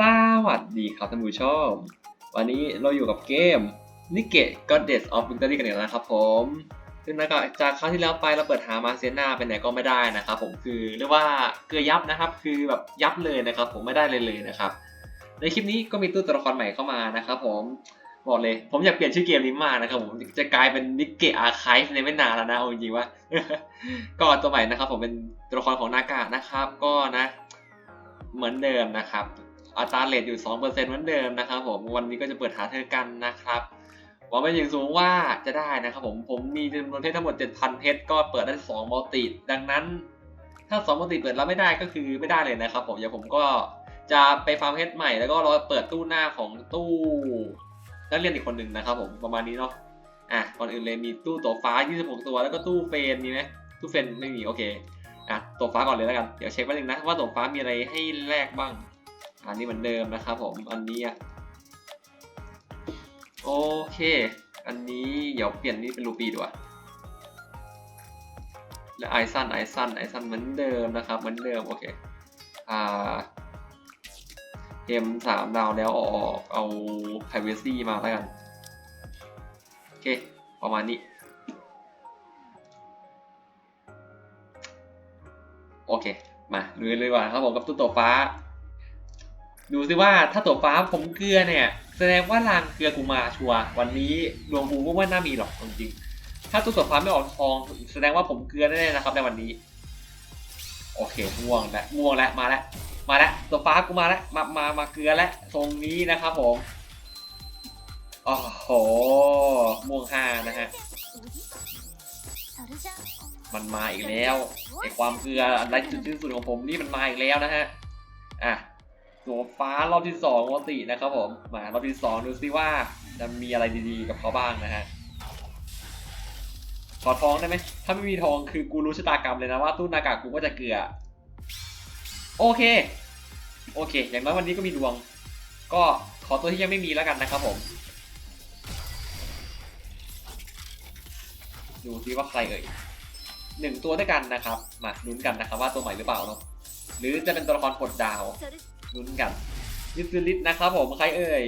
สวัสดีครับท่านผู้ชม วันนี้เราอยู่กับเกม n i k e Goddess of Victory กันอีกแล้วนะครับผม ซึ่งนะครับจากคราวที่แล้วไปเราเปิดหามาเซียนาไปไหนก็ไม่ได้นะครับผมคือเรียกว่าเกลือยับนะครับ คือแบบยับเลยนะครับ ผมไม่ได้เลยเลยนะครับ ในคลิปนี้ก็มีตู้ตัวละครใหม่เข้ามานะครับผมบอกเลย ผมอยากเปลี่ยนชื่อเกมนี้มากนะครับผมจะกลายเป็นนิกเกอาร์คายในไม่นานแล้วนะจริงๆว่า ก็ตัวใหม่นะครับ ผมเป็นตัวละครของนากานะครับ ก็นะ เหมือนเดิมนะครับ อัตราเรทอยู่ 2%เหมือนเดิมนะครับผมวันนี้ก็จะเปิดหาเธอกันนะครับหวังเป็นอย่างสูงว่าจะได้นะครับผมผมมีจำนวนเพชรทั้งหมด 7,000 เพชรก็เปิดได้ 2 มัลติ ดังนั้น ถ้า 2 มัลติเปิดแล้วไม่ได้ก็คือไม่ได้เลยนะครับผมเดี๋ยวผมก็จะไปฟาร์มเพชรใหม่แล้วก็รอเปิดตู้หน้าของตู้นักเรียนอีกคนหนึ่งนะครับผมประมาณนี้เนาะอะก่อนอื่นเลยมีตู้ตัวฟ้า 26 ตัวแล้วก็ตู้เฟนมีไหมตู้เฟนไม่มีโอเคอะตัวฟ้าก่อนเลยแล้วกันเดี๋ยวเช็คแป๊บนึงนะว่าตัวฟ้ามีอะไรให้แลกบ้าง อันนี้เหมือนเดิมนะครับผมอันนี้โอเค อันนี้เดี๋ยวเปลี่ยนนี่เป็นรูปีดีกว่าและไอซันไอซันไอซันเหมือนเดิมนะครับเหมือนเดิมโอเคอ่าเอ็มสามดาวแล้วออกเอาไพเวซีมาแล้วกันโอเคประมาณนี้โอเค มาลุยเลยว่าครับผมกับตู้ตัวฟ้า ดูซิว่าถ้าตัวฟ้าผมเกลือเนี่ย แสดงว่าลางเกลือกูมาชัววันนี้ดวงกูก็ไม่น่ามีหรอกจริงถ้าตัวตัวฟ้าไม่ออกทอง แสดงว่าผมเกลือแน่ๆนะครับในวันนี้ โอเคม่วงแล้วม่วงแล้วมาแล้วมาแล้วตัวฟ้ากูมาแล้วมามามาเกลือแล้วตรงนี้นะครับผมโอ้โหม่วงห้านะฮะมันมาอีกแล้วไอความเกลืออันไรจุดสิ้นสุดของผมนี่มันมาอีกแล้วนะฮะอะ ตัวฟ้ารอบที่สองปกตินะครับผมมารอบที่สองดูซิว่าจะมีอะไรดีๆ กับเขาบ้างนะฮะขอทองได้ไหมถ้าไม่มีทองคือกูรู้ชะตากรรมเลยนะว่าตู้นากากกูก็จะเกลือ โอเค โอเค อย่างน้อยวันนี้ก็มีดวง ก็ขอตัวที่ยังไม่มีแล้วกันนะครับผม ดูซิว่าใครเอ่ยหนึ่งตัวด้วยกันนะครับ มาลุ้นกันนะครับว่าตัวใหม่หรือเปล่าเนาะหรือจะเป็นตัวละครกดดาว ลุ้นกันยิสลิสนะครับผมใครเอ่ย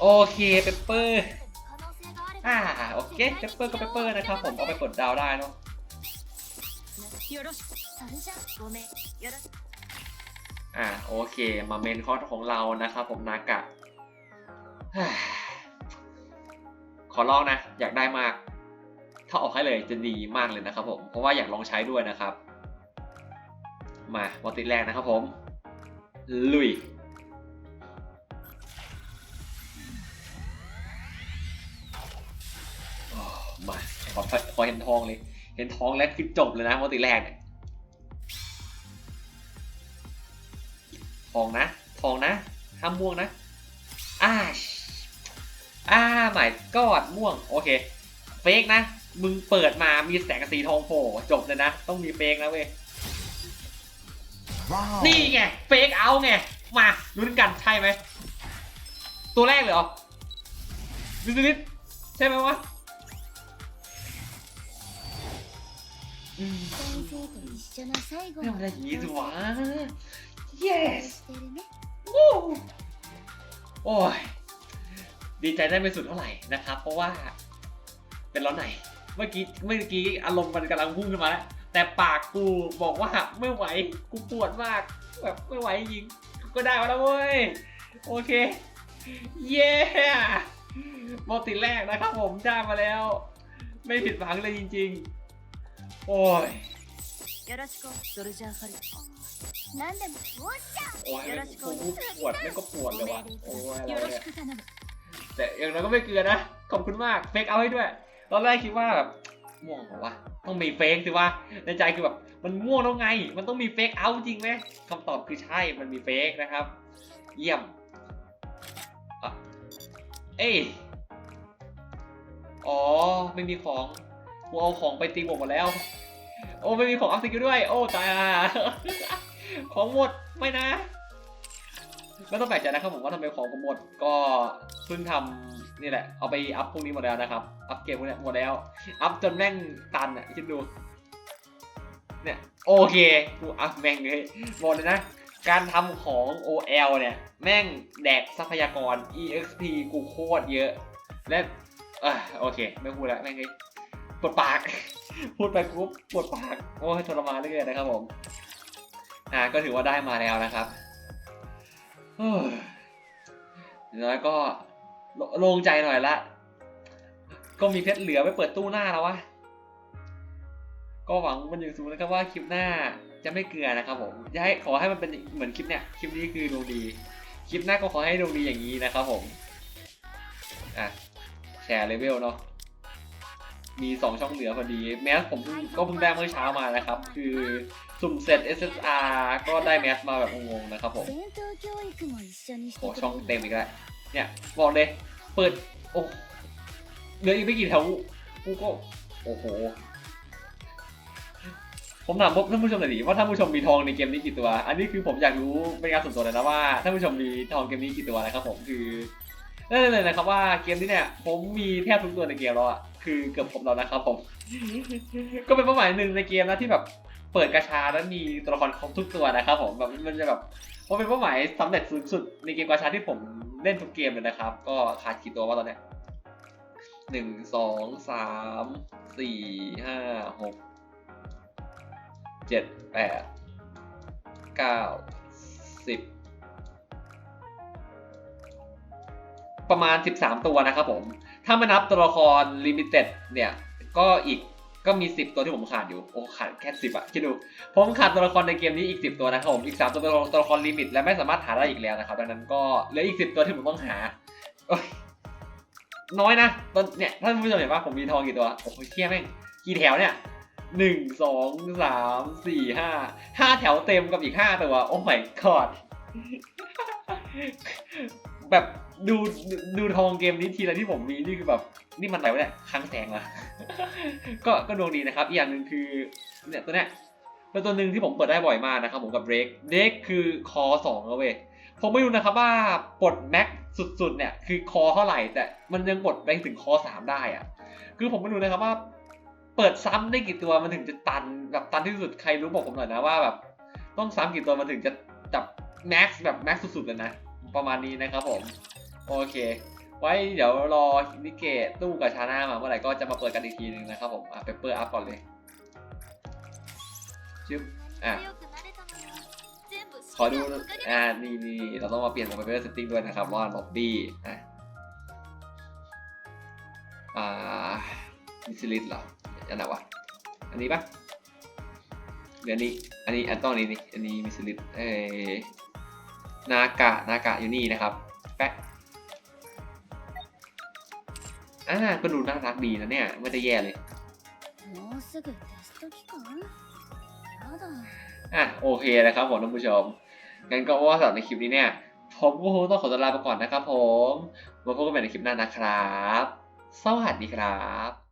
โอเคเปเปอร์อ่าโอเคเปเปอร์ก็เปเปอร์นะครับผมเอาไปกดดาวได้เนาะอ่าโอเคมาเมนคอร์สของเรานะครับผมนากะขอลองนะ อยากได้มาก ถ้าออกให้เลยจะดีมากเลยนะครับผม เพราะว่าอยากลองใช้ด้วยนะครับ มาวัติแรกนะครับผม ลุยมาขอขอเห็นทองเลย เห็นทองแล้วคือจบเลยนะวัติแรกเนี่ยทองนะ ทองนะห้ามม่วงนะอ่าชอ่าหมายกอดม่วง โอเค เฟกนะ มึงเปิดมามีแสงสีทองโผล่จบเลยนะ ต้องมีเฟกนะเว้ย Wow. นี่ไงเฟกเอาไงมาลุ้นกันใช่ไหมตัวแรกเลยเหรอดูสินิดใช่ไหมวะอืมไม่เอาอะไรอย่างงี้สิวะ yes โอ้โอ้ยดีใจได้ไม่สุดเท่าไหร่นะครับ เพราะว่าเป็นร้อนไหน เมื่อกี้เมื่อกี้อารมณ์มันกำลังพุ่งขึ้นมาแล้ว แต่ปากกูบอกว่าไม่ไหว กูปวดมาก แบบไม่ไหวจริง ก็ได้มาแล้วเว้ย โอเค เย้โมติแรกนะครับผมได้มาแล้ว ไม่ผิดหวังเลยจริง ๆ โอ้ย よろしくソルジャーハル何でもおっしゃ โอ้ยกูปวดไม่ก็ปวดเลยว่ะ โอ้ยอะไร よろ เนี่ し ย く頼む แต่อย่างน้อยก็ไม่เกลือนะ ขอบคุณมาก เฟกเอาให้ด้วย ตอนแรกคิดว่าแบบม่วงเหรอวะ ต้องมีเฟกสิว่าในใจคือแบบมันมั่วแล้วไง มันต้องมีเฟกเอาจริงไหมคำตอบคือใช่มันมีเฟกนะครับ เยี่ยมเอ้ยอ๋อไม่มีของกูเอาของไปตีหมดหมดแล้ว โอ้ไม่มีของอัพสกิลด้วย โอ้ตายอ่ของหมดไม่นะ ไม่ต้องแปลกใจนะครับผมว่าทำไมของผมหมดก็เพิ่งทำนี่แหละ เอาไปอัพพวกนี้หมดแล้วนะครับ อัพเกมพวกนี้หมดแล้ว อัพจนแม่งตันอะคิดดู เนี่ยโอเคกูอะแม่งเลยบอกเลยนะ การทำของ OL เนี่ย แม่งแดกทรัพยากร EXP กูโคตรเยอะ และอะโอเค ไม่พูดแล้วแม่งเลยปวดปาก พูดไปปุ๊บปวดปาก โอ้ยทรมานเลยนะครับผม อ่าก็ถือว่าได้มาแล้วนะครับ เฮ้ยแล้วก็โลโล่งใจหน่อยละ ก็มีเพชรเหลือไปเปิดตู้หน้าแล้ววะ ก็หวังมันอย่างสูงนะครับว่าคลิปหน้าจะไม่เกลือนะครับผมอยากให้ขอให้มันเป็นเหมือนคลิปเนี้ย คลิปนี้คือดวงดี คลิปหน้าก็ขอให้ดวงดีอย่างนี้นะครับผม อะ แชร์เลเวลเนาะ มี 2 ช่องเหลือพอดี แมสผมก็เพิ่งได้เมื่อเช้ามานะครับ คือสุ่มเสร็จ SSR ก็ได้แมสมาแบบงงๆนะครับผมโอ้ช่องเต็มอีกแล้วเนี่ยบอกเลย เปิด โอ้เหลืออีกไม่กี่แถวกูก็ โอ้โห ผมถามพบท่านผู้ชมหน่อยดิว่าท่านผู้ชมมีทองในเกมนี้กี่ตัว อันนี้คือผมอยากรู้เป็นการส่วนตัวเลยนะว่าท่านผู้ชมมีทองเกมนี้กี่ตัวนะครับผมคือ นั่นเลยนะครับว่าเกมนี้เนี่ย ผมมีแทบทุกตัวในเกมแล้วอะคือเกือบครบแล้วนะครับผม ก็เป็นเป้าหมายหนึ่งในเกมนะที่แบบเปิดกระชาแล้วมีตัวละครครบทุกตัวนะครับผมแบบมันจะแบบว่าเป็นเป้าหมายสำเร็จสูงสุดในเกมกระชาที่ผมเล่นทุกเกมเลยนะครับ ก็ขาดกี่ตัววะตอนเนี้ยหนึ่งสองสามสี่ห้าหกเจ็ดแปดเก้าสิบ ประมาณ 13 ตัวนะครับผม ถ้าไม่นับตัวละครลิมิเต็ดเนี่ย ก็อีกก็มี 10 ตัวที่ผมขาดอยู่ โอ้ขาดแค่ 10อะคิดดู ผมขาดตัวละครในเกมนี้อีก 10 ตัวนะครับผม อีก 3 ตัวเป็นตัวละครลิมิต และไม่สามารถหาได้อีกแล้วนะครับ ดังนั้นก็เหลืออีก 10 ตัวที่ผมต้องหา น้อยนะ ตอนเนี่ยท่านผู้ชมเห็นว่าผมมีทองกี่ตัว โอ้โหเที่ยแม่ง กี่แถวเนี่ยหนึ่งสองสามสี่ห้าห้าแถวเต็มกับอีกห้าตัว โอ้ my god แบบดูดูทองเกมนี้ทีละที่ผมมีนี่คือแบบนี่มันอะไรวะเนี่ยค้างแสงเหรอก็ก็ดวงดีนะครับอีกอย่างหนึ่งคือเนี่ยตัวเนี้ยเป็นตัวหนึ่งที่ผมเปิดได้บ่อยมากนะครับผมกับเบรกเบรกคือคอสองแล้วเว้ยผมไม่รู้นะครับว่าปลดแม็กสุดๆเนี่ยคือคอเท่าไหร่แต่มันยังปลดไปถึงคอสามได้อะคือผมไม่รู้นะครับว่า เปิดซ้ำได้กี่ตัวมันถึงจะตันแบบตันที่สุดใครรู้บอกผมหน่อยนะว่าแบบต้องซ้ำกี่ตัวมันถึงจะจับแม็กซ์แบบแม็กซ์สุดๆเลยนะ ประมาณนี้นะครับผม โอเค ไว้เดี๋ยวรอนิเกตตู้กับชาหน้ามาเมื่อไหร่ก็จะมาเปิดกันอีกทีหนึ่งนะครับผมอะเปเปอร์อัพก่อนเลยชึบอะขอดูอ่านี่นี่เราต้องมาเปลี่ยนเป็ไเปเปอร์เซตติ้งด้วยนะครับว่าล็อบบี้อะอ่ามิซิลิสเหรออันไหนวะอันนี้ปะเดี๋ยวนี้ อันนี้อันต้องนี้นี่อันนี้มิซิลิสเอ้ นากะนากะอยู่นี่นะครับแป๊ะอ่าก็ดูน่ารักดีนะเนี่ยไม่ได้แย่เลยอะโอเคนะครับผมท่านผู้ชมงั้นก็ว่าสำหรับในคลิปนี้เนี่ยผมก็คงต้องขอลาไปก่อนนะครับผมมาพบกันใหม่ในคลิปหน้านะครับ สวัสดีครับ